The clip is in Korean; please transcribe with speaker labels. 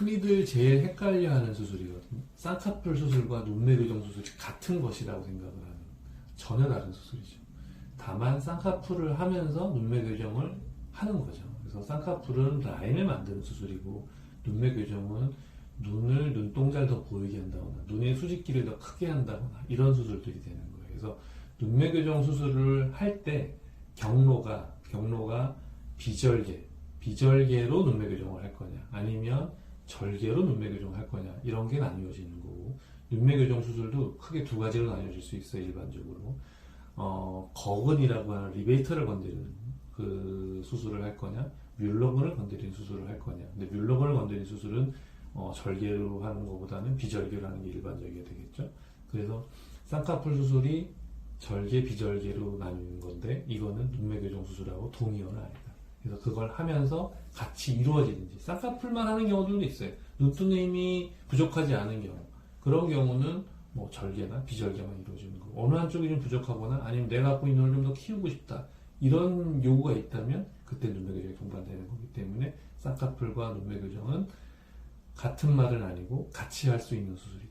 Speaker 1: 흔히들 제일 헷갈려하는 수술이거든요. 쌍꺼풀 수술과 눈매 교정 수술이 같은 것이라고 생각을 하는 전혀 다른 수술이죠. 다만 쌍꺼풀을 하면서 눈매 교정을 하는 거죠. 그래서 쌍꺼풀은 라인을 만드는 수술이고 눈매 교정은 눈을 눈동자를 더 보이게 한다거나 눈의 수직기를 더 크게 한다거나 이런 수술들이 되는 거예요. 그래서 눈매 교정 수술을 할 때 경로가 경로가 비절개 비절개로 눈매 교정을 할 거냐 아니면 절개로 눈매 교정을 할 거냐 이런 게 나뉘어지는 거고 눈매 교정 수술도 크게 두 가지로 나뉘어질 수 있어요 일반적으로. 어, 거근이라고 하는 리베이터를 건드리는 그 수술을 할 거냐 뮬러근을 건드리는 수술을 할 거냐. 근데 뮬러근을 건드리는 수술은 어, 절개로 하는 것보다는 비절개로 하는 게 일반적이게 되겠죠? 그래서 쌍꺼풀 수술이 절개 비절개로 나뉘는 건데 이거는 눈매 교정 수술하고 동의어는 아니다 그래서 그걸 하면서 같이 이루어지는지 쌍꺼풀만 하는 경우들도 있어요. 눈뜨는 힘이 부족하지 않은 경우. 그런 경우는 뭐 절개나 비절개만 이루어지는 거고 어느 한쪽이 좀 부족하거나 아니면 내가 갖고 있는 눈을 좀더 키우고 싶다. 이런 요구가 있다면 그때 눈매 교정이 동반되는 거기 때문에 쌍꺼풀과 눈매 교정은 같은 말은 아니고 같이 할 수 있는 수술이다